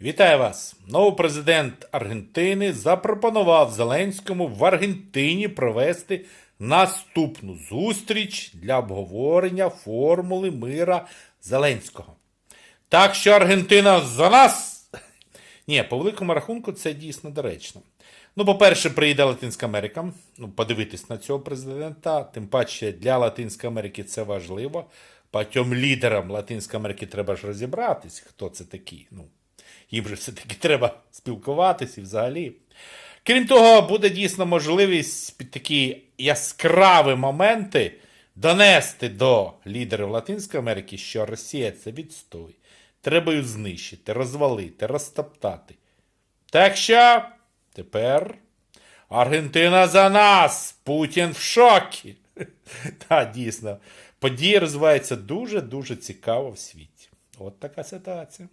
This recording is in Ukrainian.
Вітаю вас! Новий президент Аргентини запропонував Зеленському в Аргентині провести наступну зустріч для обговорення формули мира Зеленського. Так що Аргентина за нас. Ні, по великому рахунку це дійсно доречно. Ну, по-перше, приїде Латинська Америка. Ну, подивитись на цього президента. Тим паче для Латинської Америки це важливо. Багатьом лідерам Латинської Америки треба ж розібратись, хто це такі. Ну, їм же все-таки треба спілкуватись і взагалі. Крім того, буде дійсно можливість під такі яскраві моменти донести до лідерів Латинської Америки, що Росія це відстой. Треба її знищити, розвалити, розтоптати. Так що тепер Аргентина за нас! Путін в шокі. Та, дійсно, події розвиваються дуже-дуже цікаво в світі. От така ситуація.